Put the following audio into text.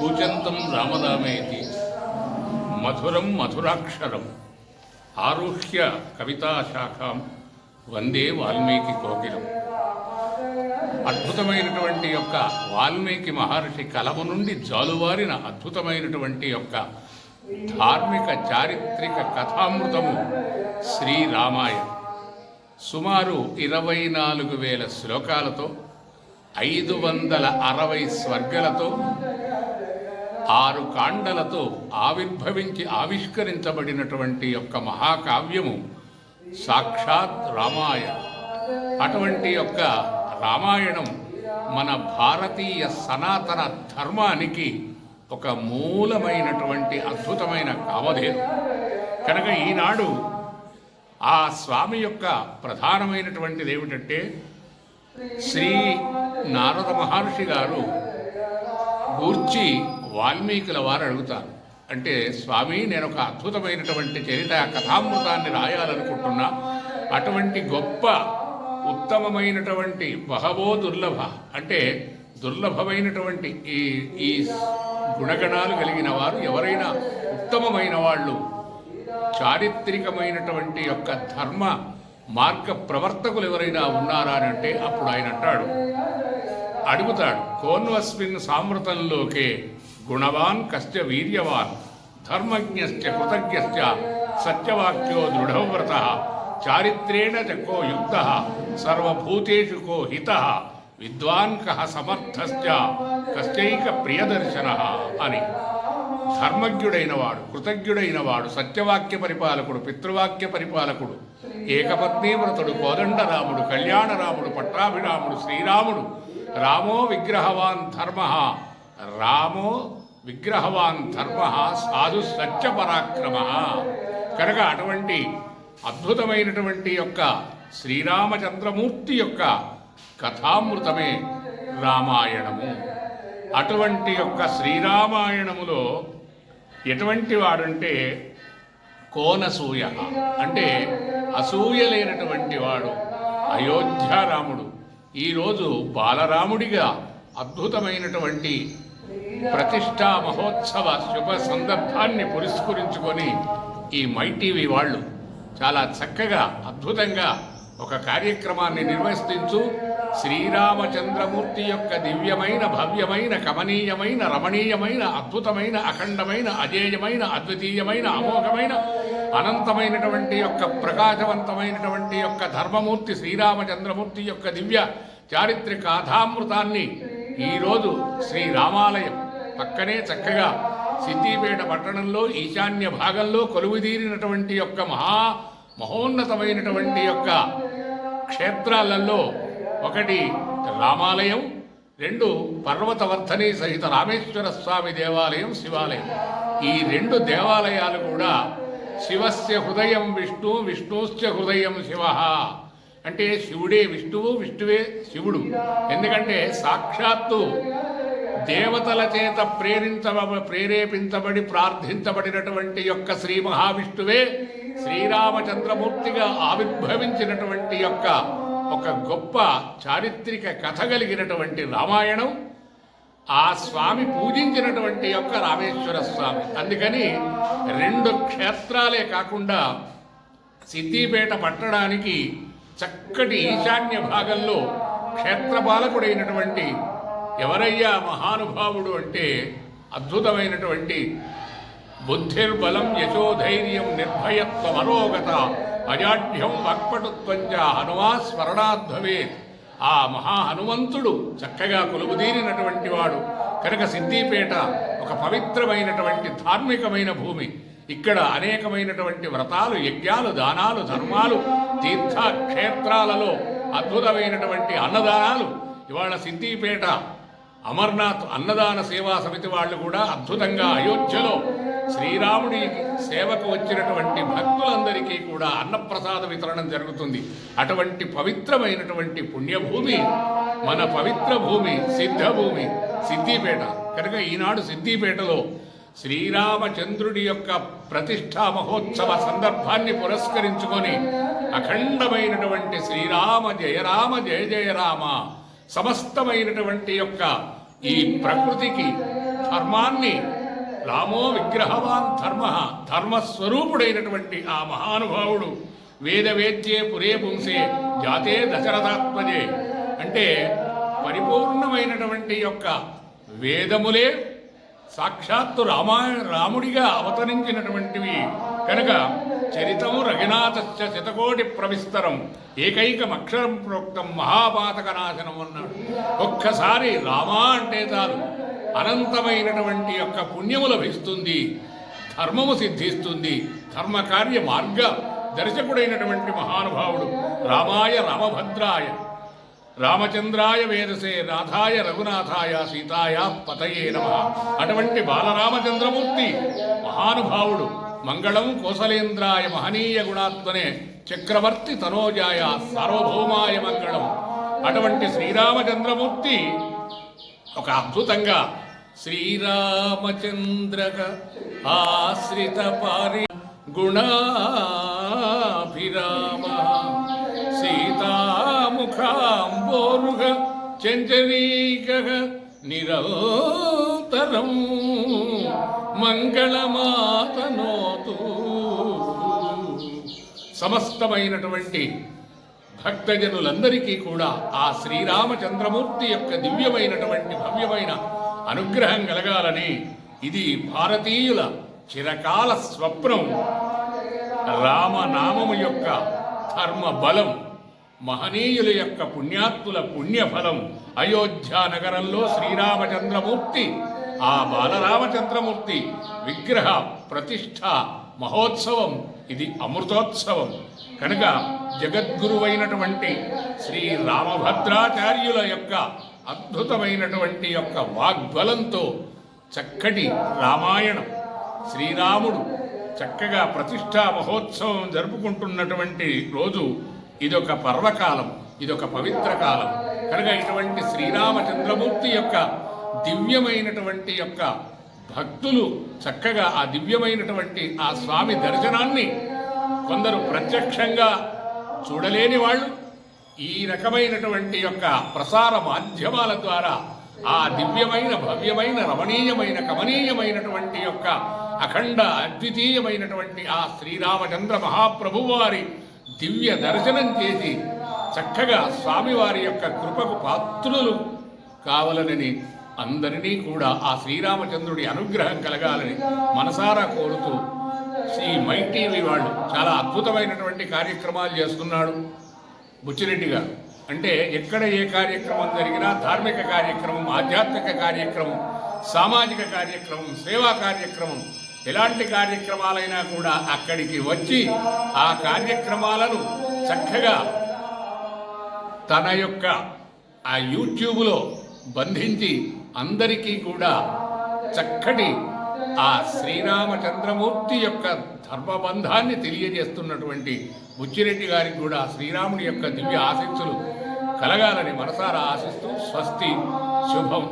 కూచంతం రామదామేతి. మధురం మధురాక్షరం. ఆరుహ్య కవితాశాఖం. వందే వాల్మీకి కోకిలం. అద్భుతమైనటువంటి యొక్క వాల్మీకి మహర్షి కలము నుండి జాలువారిన అద్భుతమైనటువంటి యొక్క ధార్మిక చారిత్రక కథామృతము శ్రీరామాయణం సుమారు ఇరవై నాలుగు వేల శ్లోకాలతో ఐదు వందల అరవై స్వర్గలతో ఆరు కాండలతో ఆవిర్భవించి ఆవిష్కరించబడినటువంటి యొక్క మహాకావ్యము సాక్షాత్ రామాయణం. అటువంటి యొక్క రామాయణం మన భారతీయ సనాతన ధర్మానికి ఒక మూలమైనటువంటి అద్భుతమైన కామధేను. కనుక ఈనాడు ఆ స్వామి యొక్క ప్రధానమైనటువంటిది ఏమిటంటే శ్రీ నారద మహర్షి గారు గూర్చి వాల్మీకుల వారు అడుగుతారు. అంటే స్వామి నేను ఒక అద్భుతమైనటువంటి చరిత కథామృతాన్ని రాయాలనుకుంటున్నా. అటువంటి గొప్ప ఉత్తమమైనటువంటి బహవో దుర్లభ. అంటే దుర్లభమైనటువంటి ఈ ఈ గుణగణాలు కలిగిన వారు ఎవరైనా ఉత్తమమైన వాళ్ళు. చారిత్రికమైనటువంటి యొక్క ధర్మ మార్గ ప్రవర్తకులు ఎవరైనా ఉన్నారా అని అంటే అప్పుడు ఆయన అంటాడు. అడుగుతాడు కోన్వస్మిన్ సామృతంలోకే గుణవాన్ కశ్చ వీర్యవాన్ ధర్మజ్ఞశ్చ కృతజ్ఞశ్చ సత్యవాక్యో దృఢవ్రత చారిత్రేణ చ కో యుక్త సర్వభూతేషు కో హిత విద్వాన్ కహ సమర్థశ్చ కశ్చైక ప్రియదర్శన అని. ధర్మజ్ఞుడైన వాడు కృతజ్ఞుడైన వాడు సత్యవాక్య పరిపాలకుడు పితృవాక్య పరిపాలకుడు ఏకపత్నీవ్రతుడు కోదండరాముడు కళ్యాణరాముడు పట్టాభిరాముడు శ్రీరాముడు. రామో విగ్రహవాన్ ధర్మ. రామో విగ్రహవాన్ ధర్మ సాధు సత్య పరాక్రమ కనుక అటువంటి అద్భుతమైనటువంటి యొక్క శ్రీరామచంద్రమూర్తి యొక్క కథామృతమే రామాయణము. అటువంటి యొక్క శ్రీరామాయణములో ఎటువంటి వాడంటే కోనసూయ. అంటే అసూయ లేనటువంటి వాడు. అయోధ్యారాముడు ఈరోజు బాలరాముడిగా అద్భుతమైనటువంటి ప్రతిష్టా మహోత్సవ శుభ సందర్భాన్ని పురస్కరించుకొని ఈ మై టీవీ వాళ్ళు చాలా చక్కగా అద్భుతంగా ఒక కార్యక్రమాన్ని నిర్వహిస్తూ శ్రీరామచంద్రమూర్తి యొక్క దివ్యమైన భవ్యమైన కమనీయమైన రమణీయమైన అద్భుతమైన అఖండమైన అజేయమైన అద్వితీయమైన అమోఘమైన అనంతమైనటువంటి యొక్క ప్రకాశవంతమైనటువంటి యొక్క ధర్మమూర్తి శ్రీరామచంద్రమూర్తి యొక్క దివ్య చారిత్రక కథామృతాన్ని ఈరోజు శ్రీ రామాలయం పక్కనే చక్కగా సిద్దిపేట పట్టణంలో ఈశాన్య భాగంలో కొలువుదీరినటువంటి యొక్క మహా మహోన్నతమైనటువంటి యొక్క క్షేత్రాలలో ఒకటి రామాలయం రెండు పర్వతవర్ధని సహిత రామేశ్వర స్వామి దేవాలయం శివాలయం. ఈ రెండు దేవాలయాలు కూడా శివస్య హృదయం విష్ణు విష్ణుశ్చ హృదయం శివ. అంటే శివుడే విష్ణువు విష్ణువే శివుడు. ఎందుకంటే సాక్షాత్తు దేవతల చేత ప్రేరించబ ప్రేరేపించబడి ప్రార్థించబడినటువంటి యొక్క శ్రీ మహావిష్ణువే శ్రీరామచంద్రమూర్తిగా ఆవిర్భవించినటువంటి యొక్క ఒక గొప్ప చారిత్రక కథ కలిగినటువంటి రామాయణం ఆ స్వామి పూజించినటువంటి యొక్క రామేశ్వర స్వామి. అందుకని రెండు క్షేత్రాలే కాకుండా సిద్దిపేట పట్టడానికి చక్కటి ఈశాన్య భాగంలో క్షేత్రపాలకుడైనటువంటి ఎవరయ్యా మహానుభావుడు అంటే అద్భుతమైనటువంటి బుద్ధిర్బలం యశోధైర్యం నిర్భయత్వమరోగత అజాఢ్యం వక్పటుత్వంచ హనుమా స్మరణాద్భవేత్ ఆ మహా హనుమంతుడు చక్కగా కొలువుదీరినటువంటి వాడు. కనుక సిద్ధిపేట ఒక పవిత్రమైనటువంటి ధార్మికమైన భూమి. ఇక్కడ అనేకమైనటువంటి వ్రతాలు యజ్ఞాలు దానాలు ధర్మాలు తీర్థ క్షేత్రాలలో అద్భుతమైనటువంటి అన్నదానాలు. ఇవాళ సిద్ధిపేట అమర్నాథ్ అన్నదాన సేవా సమితి వాళ్ళు కూడా అద్భుతంగా అయోధ్యలో శ్రీరాముడి సేవకు వచ్చినటువంటి భక్తులందరికీ కూడా అన్నప్రసాద వితరణం జరుగుతుంది. అటువంటి పవిత్రమైనటువంటి పుణ్యభూమి మన పవిత్ర భూమి సిద్ధభూమి సిద్ధిపేట. కనుక ఈనాడు సిద్ధిపేటలో శ్రీరామచంద్రుడి యొక్క ప్రతిష్టా మహోత్సవ సందర్భాన్ని పురస్కరించుకొని అఖండమైనటువంటి శ్రీరామ జయరామ జయ జయరామ సమస్తమైనటువంటి యొక్క ఈ ప్రకృతికి ధర్మాన్ని రామో విగ్రహవాన్ ధర్మ ధర్మస్వరూపుడైనటువంటి ఆ మహానుభావుడు వేద వేద్యే పురే పుంసే జాతే దశరథాత్మజే. అంటే పరిపూర్ణమైనటువంటి యొక్క వేదములే సాక్షాత్తు రామాయణ రాముడిగా అవతరించినటువంటివి. కనుక చరితము రఘునాథశ్చ శతకోటి ప్రవిస్తరం. ఏకైకం అక్షరం ప్రోక్తం మహాపాతక నాశనం అన్నాడు ఒక్కసారి రామా అంటే చాలు. అనంతమైనటువంటి యొక్క పుణ్యము లభిస్తుంది ధర్మము సిద్ధిస్తుంది ధర్మకార్య మార్గ దర్శకుడైనటువంటి మహానుభావుడు రామాయ రామభద్రాయ రామచంద్రాయ వేదసే నాథాయ రఘునాథాయ సీతాయ పతయే నమ. అటువంటి బాలరామచంద్రమూర్తి మహానుభావుడు మంగళం కోసలేంద్రాయ మహనీయ గుణాత్మనే చక్రవర్తి తనోజాయ సార్వభౌమాయ మంగళం. అటువంటి శ్రీరామచంద్రమూర్తి ఒక అద్భుతంగా శ్రీరామచంద్రక ఆశ్రిత పారి గుణాభిరామ సీతాముఖాంబోరుగ చంచరీక నిరంతరం మంగళమాతనోతు సమస్తమైనటువంటి భక్తజనులందరికీ కూడా ఆ శ్రీరామచంద్రమూర్తి యొక్క దివ్యమైనటువంటి భవ్యమైన అనుగ్రహం కలగాలని ఇది భారతీయుల చిరకాల స్వప్నం. రామనామము యొక్క ధర్మ బలం మహనీయుల యొక్క పుణ్యాత్ముల పుణ్యఫలం. అయోధ్య నగరంలో శ్రీరామచంద్రమూర్తి ఆ బాలరామచంద్రమూర్తి విగ్రహ ప్రతిష్ట మహోత్సవం. ఇది అమృతోత్సవం. కనుక జగద్గురువైనటువంటి శ్రీ రామభద్రాచార్యుల యొక్క అద్భుతమైనటువంటి యొక్క వాగ్బలంతో చక్కటి రామాయణం శ్రీరాముడు చక్కగా ప్రతిష్టా మహోత్సవం జరుపుకుంటున్నటువంటి రోజు ఇదొక పర్వకాలం ఇదొక పవిత్ర కాలం. కనుక ఇటువంటి శ్రీరామచంద్రమూర్తి యొక్క దివ్యమైనటువంటి యొక్క భక్తులు చక్కగా ఆ దివ్యమైనటువంటి ఆ స్వామి దర్శనాన్ని కొందరు ప్రత్యక్షంగా చూడలేని వాళ్ళు ఈ రకమైనటువంటి యొక్క ప్రసార మాధ్యమాల ద్వారా ఆ దివ్యమైన భవ్యమైన రమణీయమైన కమనీయమైనటువంటి యొక్క అఖండ అద్వితీయమైనటువంటి ఆ శ్రీరామచంద్ర మహాప్రభు వారి దివ్య దర్శనం చేసి చక్కగా స్వామివారి యొక్క కృపకు పాత్రులు కావాలనని అందరినీ కూడా ఆ శ్రీరామచంద్రుడి అనుగ్రహం కలగాలని మనసారా కోరుతూ శ్రీ మై టీవీ వాళ్ళు చాలా అద్భుతమైనటువంటి కార్యక్రమాలు చేస్తున్నాడు. బుచ్చిరెడ్డి గారు అంటే ఎక్కడ ఏ కార్యక్రమం జరిగినా ధార్మిక కార్యక్రమం ఆధ్యాత్మిక కార్యక్రమం సామాజిక కార్యక్రమం సేవా కార్యక్రమం ఎలాంటి కార్యక్రమాలైనా కూడా అక్కడికి వచ్చి ఆ కార్యక్రమాలను చక్కగా తన యొక్క ఆ యూట్యూబ్లో బంధించి అందరికీ కూడా చక్కటి ఆ శ్రీరామచంద్రమూర్తి యొక్క ధర్మబంధాన్ని తెలియజేస్తున్నటువంటి బుచ్చిరెడ్డి గారికి కూడా శ్రీరాముడి యొక్క దివ్య ఆశీస్సులు కలగాలని మనసారా ఆశిస్తూ స్వస్తి శుభం.